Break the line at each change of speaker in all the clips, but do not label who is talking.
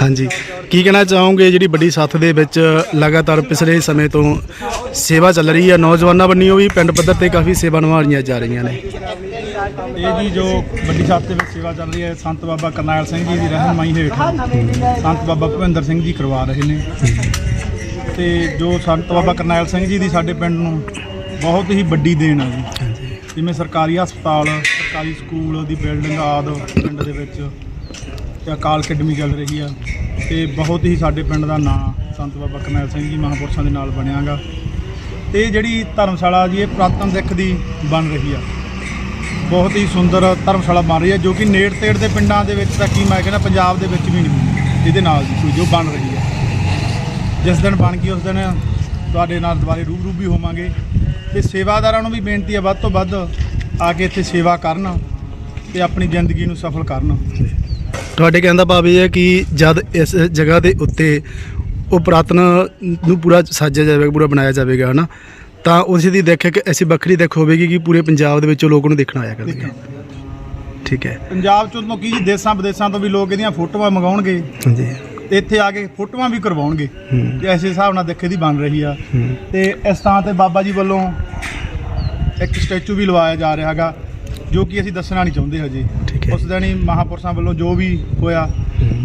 ਹਾਂਜੀ। ਕੀ ਕਹਿਣਾ ਚਾਹੋਗੇ? ਜਿਹੜੀ ਵੱਡੀ ਸੱਥ ਦੇ ਵਿੱਚ ਲਗਾਤਾਰ ਪਿਛਲੇ ਸਮੇਂ ਤੋਂ ਸੇਵਾ ਚੱਲ ਰਹੀ ਹੈ ਨੌਜਵਾਨਾਂ ਬੰਨੀਓ ਵੀ ਪਿੰਡ ਪੱਧਰ ਤੇ ਕਾਫੀ ਸੇਵਾ ਨਿਭਾਈਆਂ ਜਾ ਰਹੀਆਂ ਨੇ।
ਇਹ ਜੀ ਜੋ ਵੱਡੀ ਛੱਤ ਦੇ ਵਿੱਚ ਸੇਵਾ ਚੱਲ ਰਹੀ ਹੈ ਸੰਤ ਬਾਬਾ ਕਰਨੈਲ ਸਿੰਘ ਜੀ ਦੀ ਰਹਿਨਮਾਈ ਹੇਠ ਸੰਤ ਬਾਬਾ ਭੁਪਿੰਦਰ ਸਿੰਘ ਜੀ ਕਰਵਾ ਰਹੇ ਨੇ। ਤੇ ਜੋ ਸੰਤ ਬਾਬਾ ਕਰਨੈਲ ਸਿੰਘ ਜੀ ਦੀ ਸਾਡੇ ਪਿੰਡ ਨੂੰ ਬਹੁਤ ਹੀ ਵੱਡੀ ਦੇਣ ਆ ਜੀ। ਜਿਵੇਂ ਸਰਕਾਰੀ ਹਸਪਤਾਲ ਸਰਕਾਰੀ ਸਕੂਲ ਦੀ ਬਿਲਡਿੰਗ ਆਦ ਪਿੰਡ ਦੇ ਵਿੱਚ ਤੇ ਅਕਾਲ ਅਕੈਡਮੀ ਚੱਲ ਰਹੀ ਆ, ਤੇ ਬਹੁਤ ਹੀ ਸਾਡੇ ਪਿੰਡ ਦਾ ਨਾਂ ਸੰਤ ਬਾਬਾ ਕਰਨੈਲ ਸਿੰਘ ਜੀ ਮਹਾਂਪੁਰਸ਼ਾਂ ਦੇ ਨਾਲ ਬਣਿਆਗਾ। ਤੇ ਇਹ ਜਿਹੜੀ ਧਰਮਸ਼ਾਲਾ ਜੀ, ਇਹ ਪੁਰਾਤਨ ਸਿੱਖ ਦੀ ਬਣ ਰਹੀ ਆ। ਬਹੁਤ ਹੀ ਸੁੰਦਰ ਧਰਮਸ਼ਾਲਾ ਬਣ ਰਹੀ ਹੈ ਜੋ ਕਿ ਨੇੜ ਤੇੜ ਦੇ ਪਿੰਡਾਂ ਦੇ ਵਿੱਚ ਤਾਂ ਕੀ ਮੈਂ ਕਹਿੰਦਾ ਪੰਜਾਬ ਦੇ ਵਿੱਚ ਵੀ ਨਹੀਂ ਇਹਦੇ ਨਾਲ ਕੋਈ ਜੋ ਬਣ ਰਹੀ ਹੈ ਜਿਸ ਦਿਨ ਬਣ ਗਈ, ਉਸ ਦਿਨ ਤੁਹਾਡੇ ਨਾਲ ਦੁਬਾਰੇ ਰੂਬਰੂ ਵੀ ਹੋਵਾਂਗੇ। ਤੇ ਸੇਵਾਦਾਰਾਂ ਨੂੰ ਵੀ ਬੇਨਤੀ ਹੈ ਵੱਧ ਤੋਂ ਵੱਧ ਆ ਕੇ ਇੱਥੇ ਸੇਵਾ ਕਰਨ ਤੇ ਆਪਣੀ ਜ਼ਿੰਦਗੀ ਨੂੰ ਸਫਲ ਕਰਨ।
ਤੁਹਾਡੇ ਕਹਿਣ ਦਾ ਭਾਵ ਇਹ ਹੈ ਕਿ ਜਦ ਇਸ ਜਗ੍ਹਾ ਦੇ ਉੱਤੇ ਉਹ ਪੁਰਾਤਨ ਨੂੰ ਪੂਰਾ ਸਾਜਿਆ ਜਾਵੇਗਾ ਪੂਰਾ ਬਣਾਇਆ ਜਾਵੇਗਾ ਹਨਾ ਤਾਂ ਉਸ ਦੀ ਦੇਖ ਇੱਕ ਐਸੀ ਵੱਖਰੀ ਦੇਖ ਹੋਵੇਗੀ ਕਿ ਪੂਰੇ ਪੰਜਾਬ ਦੇ ਵਿੱਚੋਂ ਲੋਕ ਨੂੰ ਦੇਖਣ ਆਇਆ ਕਰਨਗੇ। ਠੀਕ ਹੈ।
ਪੰਜਾਬ ਚੋਂ ਤੋਂ ਕੀ ਜੀ ਦੇਸਾਂ ਵਿਦੇਸਾਂ ਤੋਂ ਵੀ ਲੋਕ ਇਹਦੀਆਂ ਫੋਟੋਆਂ ਮੰਗਾਉਣਗੇ।
ਹਾਂਜੀ।
ਤੇ ਇੱਥੇ ਆ ਕੇ ਫੋਟੋਆਂ ਵੀ ਕਰਵਾਉਣਗੇ। ਤੇ ਐਸੇ ਹਿਸਾਬ ਨਾਲ ਦੇਖੇ ਦੀ ਬਣ ਰਹੀ ਆ। ਤੇ ਇਸ ਥਾਂ ਤੇ ਬਾਬਾ ਜੀ ਵੱਲੋਂ ਇੱਕ ਸਟੈਚੂ ਵੀ ਲਵਾਇਆ ਜਾ ਰਿਹਾ ਹੈਗਾ। ਜੋ ਕਿ ਅਸੀਂ ਦੱਸਣਾ ਨਹੀਂ ਚਾਹੁੰਦੇ ਹਜੇ।
ਠੀਕ ਹੈ।
ਉਸ ਦਿਨ ਹੀ ਮਹਾਪੁਰਸ਼ਾਂ ਵੱਲੋਂ ਜੋ ਵੀ ਹੋਇਆ।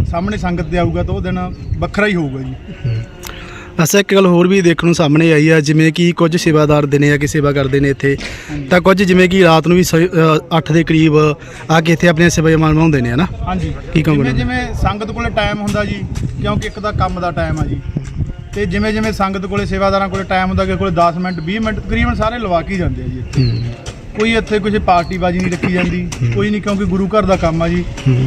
ਸਾਹਮਣੇ ਸੰਗਤ ਦੇ ਆਊਗਾ ਤਾਂ ਉਹ ਦਿਨ ਵੱਖਰਾ ਹੀ ਹੋਊਗਾ ਜੀ।
ਅਸਾਂ ਇੱਕ ਗੱਲ ਹੋਰ ਵੀ ਦੇਖਣ ਨੂੰ ਸਾਹਮਣੇ ਆਈ ਆ ਜਿਵੇਂ ਕਿ ਕੁਝ ਸੇਵਾਦਾਰ ਦਿਨੇ ਆ ਕਿ ਸੇਵਾ ਕਰਦੇ ਨੇ ਇੱਥੇ। ਤਾਂ ਕੁਝ ਜਿਵੇਂ ਕਿ ਰਾਤ ਨੂੰ ਵੀ 8 ਦੇ ਕਰੀਬ ਆ ਕੇ ਇੱਥੇ ਆਪਣੀਆਂ ਸੇਵਾ ਨਿਭਾਉਂਦੇ ਨੇ ਹਨਾ?
ਹਾਂਜੀ।
ਕੀ ਕਹੋਗੇ?
ਜਿਵੇਂ ਜਿਵੇਂ ਸੰਗਤ ਕੋਲੇ ਟਾਈਮ ਹੁੰਦਾ ਜੀ ਕਿਉਂਕਿ ਇੱਕ ਤਾਂ ਕੰਮ ਦਾ ਟਾਈਮ ਆ ਜੀ। ਤੇ ਜਿਵੇਂ ਜਿਵੇਂ ਸੰਗਤ ਕੋਲੇ ਸੇਵਾਦਾਰਾਂ ਕੋਲੇ ਟਾਈਮ ਹੁੰਦਾ ਕਿ ਕੋਲੇ 10 ਮਿੰਟ 20 ਮਿੰਟ ਤਕਰੀਬਨ ਸਾਰੇ ਲਵਾ ਕੇ ਹੀ ਜਾਂਦੇ ਆ ਜੀ ਇੱਥੇ। ਕੋਈ ਇੱਥੇ ਕੁਝ ਪਾਰਟੀ ਬਾਜੀ ਨਹੀਂ ਰੱਖੀ ਜਾਂਦੀ ਕੋਈ ਨਹੀਂ ਕਿਉਂਕਿ ਗੁਰੂ ਘਰ ਦਾ ਕੰਮ ਆ ਜੀ।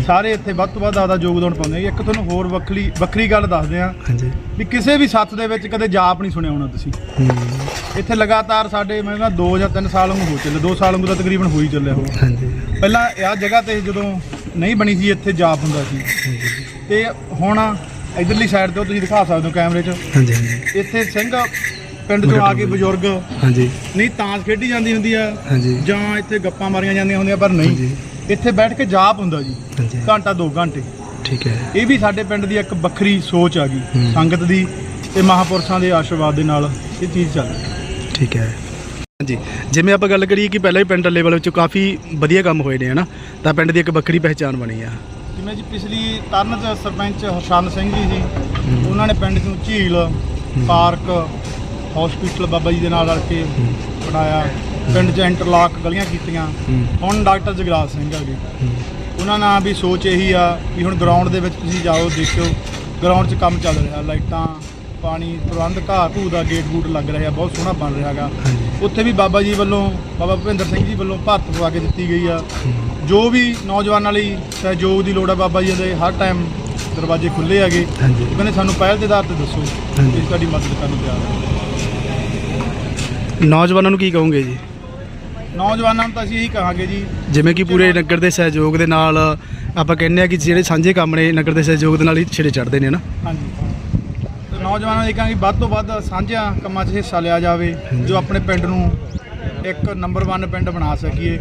ਸਾਰੇ ਇੱਥੇ ਵੱਧ ਤੋਂ ਵੱਧ ਆਦਾ ਯੋਗਦਾਨ ਪਾਉਂਦੇ ਆ ਇੱਕ ਤੁਹਾਨੂੰ ਹੋਰ ਵੱਖਰੀ ਵੱਖਰੀ ਗੱਲ ਦੱਸਦੇ ਆ
ਹਾਂਜੀ।
ਵੀ ਕਿਸੇ ਵੀ ਸੱਥ ਦੇ ਵਿੱਚ ਕਦੇ ਜਾਪ ਨਹੀਂ ਸੁਣਿਆ ਹੋਣਾ ਤੁਸੀਂ। ਇੱਥੇ ਲਗਾਤਾਰ ਸਾਡੇ ਮੈਂ ਕਹਿੰਦਾ 2 ਜਾਂ 3 ਸਾਲ ਵਾਂਗੂ ਹੋ ਚੱਲੇ 2 ਸਾਲ ਵਾਂਗੂ ਤਾਂ ਤਕਰੀਬਨ ਹੋ ਹੀ ਚੱਲਿਆ ਹੋ
ਹਾਂਜੀ।
ਪਹਿਲਾਂ ਇਹ ਜਗ੍ਹਾ ਤੇ ਜਦੋਂ ਨਹੀਂ ਬਣੀ ਸੀ ਇੱਥੇ ਜਾਪ ਹੁੰਦਾ ਸੀ। ਤੇ ਹੁਣ ਇਧਰਲੀ ਸਾਈਡ ਤੇ ਤੁਸੀਂ ਦਿਖਾ ਸਕਦੇ ਹੋ ਕੈਮਰੇ 'ਚ।
ਹਾਂਜੀ ਹਾਂਜੀ।
ਇੱਥੇ ਸਿੰਘ ਪਿੰਡ ਚੋਂ ਆ ਕੇ ਬਜ਼ੁਰਗ
ਹਾਂਜੀ।
ਨਹੀਂ ਤਾਂਸ ਖੇਡੀ ਜਾਂਦੀ ਹੁੰਦੀ ਆ
ਹਾਂਜੀ।
ਜਾਂ ਇੱਥੇ ਗੱਪਾਂ ਮਾਰੀਆਂ ਜਾਂਦੀਆਂ ਹੁੰਦੀਆਂ ਪਰ ਨਹੀਂ। ਇੱਥੇ ਬੈਠ ਕੇ ਜਾਪ ਹੁੰਦਾ ਜੀ ਘੰਟਾ 2 ਘੰਟੇ।
ਠੀਕ ਹੈ।
ਇਹ ਵੀ ਸਾਡੇ ਪਿੰਡ ਦੀ ਇੱਕ ਵੱਖਰੀ ਸੋਚ ਆ ਗਈ। ਸੰਗਤ ਦੀ ਤੇ ਮਹਾਪੁਰਸ਼ਾਂ ਦੇ ਆਸ਼ੀਰਵਾਦ ਦੇ ਨਾਲ ਇਹ ਚੀਜ਼ ਚੱਲ ਰਹੀ
ਠੀਕ ਹੈ। ਹਾਂਜੀ। ਜਿਵੇਂ ਆਪਾਂ ਗੱਲ ਕਰੀਏ ਕਿ ਪਹਿਲਾਂ ਹੀ ਪਿੰਡ ਲੈਵਲ ਵਿੱਚ ਕਾਫੀ ਵਧੀਆ ਕੰਮ ਹੋਏ ਨੇ ਹਨਾ? ਤਾਂ ਪਿੰਡ ਦੀ ਇੱਕ ਵੱਖਰੀ ਪਹਿਚਾਣ ਬਣੀ ਆ।
ਜਿਵੇਂ ਜੀ ਪਿਛਲੀ ਤਰਨ ਸਰਪੰਚ ਹਰਸ਼ਨ ਸਿੰਘ ਜੀ ਸੀ ਉਹਨਾਂ ਨੇ ਪਿੰਡ ਨੂੰ ਝੀਲ ਪਾਰਕ ਹਸਪੀਟਲ ਬਾਬਾ ਜੀ ਦੇ ਨਾਲ ਰਲ ਕੇ ਬਣਾਇਆ। ਪਿੰਡ 'ਚ ਇੰਟਰਲਾਕ ਗਲੀਆਂ ਕੀਤੀਆਂ। ਹੁਣ ਡਾਕਟਰ ਜਗਰਾਜ ਸਿੰਘ ਹੈਗੇ ਉਹਨਾਂ ਨਾਲ ਵੀ ਸੋਚ ਇਹੀ ਆ ਵੀ ਹੁਣ ਗਰਾਊਂਡ ਦੇ ਵਿੱਚ ਤੁਸੀਂ ਜਾਓ ਦੇਖਿਓ। ਗਰਾਊਂਡ 'ਚ ਕੰਮ ਚੱਲ ਰਿਹਾ। ਲਾਈਟਾਂ ਪਾਣੀ ਪ੍ਰਬੰਧ ਘਾਹ ਘੂ ਦਾ ਗੇਟ ਗੂਟ ਲੱਗ ਰਿਹਾ। ਬਹੁਤ ਸੋਹਣਾ ਬਣ ਰਿਹਾ ਹੈਗਾ। ਉੱਥੇ ਵੀ ਬਾਬਾ ਜੀ ਵੱਲੋਂ ਬਾਬਾ ਭੁਪਿੰਦਰ ਸਿੰਘ ਜੀ ਵੱਲੋਂ ਭਰਤ ਪਵਾ ਕੇ ਦਿੱਤੀ ਗਈ ਆ। ਜੋ ਵੀ ਨੌਜਵਾਨਾਂ ਲਈ ਸਹਿਯੋਗ ਦੀ ਲੋੜ ਆ ਬਾਬਾ ਜੀ ਦੇ ਹਰ ਟਾਈਮ ਦਰਵਾਜ਼ੇ ਖੁੱਲੇ ਹੈਗੇ। ਕਹਿੰਦੇ ਸਾਨੂੰ ਪਹਿਲ ਦੇ ਆਧਾਰ ਤੇ ਦੱਸੋ। ਅਸੀਂ ਤੁਹਾਡੀ ਮਦਦ ਕਰਨ ਤਿਆਰ ਹਾਂ
ਨੌਜਵਾਨਾਂ ਨੂੰ ਕੀ ਕਹੋਗੇ ਜੀ?
ਨੌਜਵਾਨਾਂ ਨੂੰ ਤਾਂ ਅਸੀਂ ਇਹੀ ਕਹਾਂਗੇ ਜੀ।
ਜਿਵੇਂ ਕਿ ਪੂਰੇ ਨਗਰ ਦੇ ਸਹਿਯੋਗ ਦੇ ਨਾਲ ਆਪਾਂ ਕਹਿੰਦੇ ਆ ਕਿ ਜਿਹੜੇ ਸਾਂਝੇ ਕੰਮ ਨੇ ਨਗਰ ਦੇ ਸਹਿਯੋਗ ਦੇ ਨਾਲ ਹੀ ਛਿੜੇ ਚੜਦੇ ਨੇ ਨਾ?
ਹਾਂਜੀ। ਤੇ ਨੌਜਵਾਨਾਂ ਨੂੰ ਇਹ ਕਹਾਂਗੇ ਵੱਧ ਤੋਂ ਵੱਧ ਸਾਂਝਿਆਂ ਕੰਮਾਂ 'ਚ ਹਿੱਸਾ ਲਿਆ ਜਾਵੇ ਜੋ ਆਪਣੇ ਪਿੰਡ ਨੂੰ ਇੱਕ ਨੰਬਰ 1 ਪਿੰਡ ਬਣਾ ਸਕੀਏ।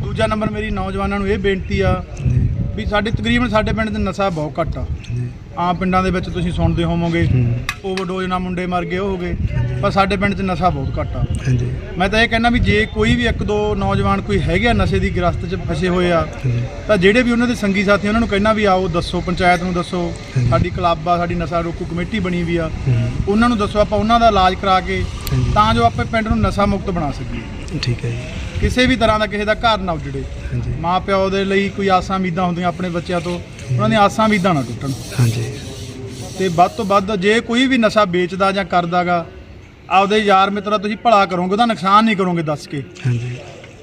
ਦੂਜਾ ਨੰਬਰ ਮੇਰੀ ਨੌਜਵਾਨਾਂ ਨੂੰ ਇਹ ਬੇਨਤੀ ਆ ਵੀ ਸਾਡੇ ਤਕਰੀਬਨ ਸਾਡੇ ਪਿੰਡ 'ਚ ਨਸ਼ਾ ਬਹੁਤ ਘੱਟ ਆ। ਆਮ ਪਿੰਡਾਂ ਦੇ ਵਿੱਚ ਤੁਸੀਂ ਸੁਣਦੇ ਹੋਵੋਗੇ ਓਵਰਡੋਜ਼ ਨਾਲ ਮੁੰਡੇ ਮਰ ਗਏ ਉਹ ਹੋ ਗਏ ਪਰ ਸਾਡੇ ਪਿੰਡ 'ਚ ਨਸ਼ਾ ਬਹੁਤ ਘੱਟ ਆ।
ਹਾਂਜੀ।
ਮੈਂ ਤਾਂ ਇਹ ਕਹਿੰਦਾ ਵੀ ਜੇ ਕੋਈ ਵੀ ਇੱਕ ਦੋ ਨੌਜਵਾਨ ਕੋਈ ਹੈਗੇ ਨਸ਼ੇ ਦੀ ਗ੍ਰਸਤ 'ਚ ਫਸੇ ਹੋਏ ਆ ਤਾਂ ਜਿਹੜੇ ਵੀ ਉਹਨਾਂ ਦੇ ਸੰਗੀ ਸਾਥੀ ਉਹਨਾਂ ਨੂੰ ਕਹਿਣਾ ਵੀ ਆਓ ਦੱਸੋ ਪੰਚਾਇਤ ਨੂੰ ਦੱਸੋ। ਸਾਡੀ ਕਲੱਬ ਆ ਸਾਡੀ ਨਸ਼ਾ ਰੋਕੂ ਕਮੇਟੀ ਬਣੀ ਵੀ ਆ ਉਹਨਾਂ ਨੂੰ ਦੱਸੋ ਆਪਾਂ ਉਹਨਾਂ ਦਾ ਇਲਾਜ ਕਰਾ ਕੇ। ਤਾਂ ਜੋ ਆਪਣੇ ਪਿੰਡ ਨੂੰ ਨਸ਼ਾ ਮੁਕਤ ਬਣਾ ਸਕੀਏ।
ਠੀਕ ਹੈ ਜੀ।
ਕਿਸੇ ਵੀ ਤਰ੍ਹਾਂ ਦਾ ਕਿਸੇ ਦਾ ਘਰ ਨਾ ਉਜੜੇ।
ਹਾਂਜੀ।
ਮਾਂ ਪਿਓ ਦੇ ਲਈ ਕੋਈ ਆਸਾਂ ਉਮੀਦਾਂ ਹੁੰਦੀਆਂ ਆਪਣੇ ਬੱਚਿਆਂ ਤੋਂ ਉਹਨਾਂ ਦੀਆਂ ਆਸਾਂ ਉਮੀਦਾਂ ਨਾ ਟੁੱਟਣ।
ਹਾਂਜੀ।
ਤੇ ਵੱਧ ਤੋਂ ਵੱਧ ਜੇ ਕੋਈ ਵੀ ਨਸ਼ਾ ਵੇਚਦਾ ਜਾਂ ਕਰਦਾਗਾ ਆਪਦੇ ਯਾਰ ਮਿੱਤਰਾਂ ਤੁਸੀਂ ਭਲਾ ਕਰੋਗੇ ਉਹਦਾ ਨੁਕਸਾਨ ਨਹੀਂ ਕਰੋਗੇ ਦੱਸ ਕੇ।
ਹਾਂਜੀ।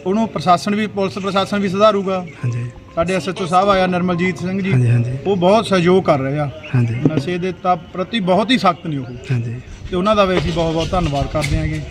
ਉਹਨੂੰ ਪ੍ਰਸ਼ਾਸਨ ਵੀ ਪੁਲਿਸ ਪ੍ਰਸ਼ਾਸਨ ਵੀ ਸੁਧਾਰੂਗਾ।
ਹਾਂਜੀ।
ਸਾਡੇ ਐਸਐਚਓ ਸਾਹਿਬ ਆਇਆ ਨਰਮਲਜੀਤ ਸਿੰਘ ਜੀ।
ਹਾਂਜੀ ਹਾਂਜੀ।
ਉਹ ਬਹੁਤ ਸਹਿਯੋਗ ਕਰ ਰਹੇ ਆ।
ਹਾਂਜੀ।
ਨਸ਼ੇ ਦੇ ਤਾਂ ਪ੍ਰਤੀ ਬਹੁਤ ਹੀ ਸਖਤ ਨੇ ਉਹ।
ਹਾਂਜੀ।
ਤੇ ਉਹਨਾਂ ਦਾ ਵੀ ਅਸੀਂ ਬਹੁਤ ਬਹੁਤ ਧੰਨਵਾਦ ਕਰਦੇ ਹਾਂਗੇ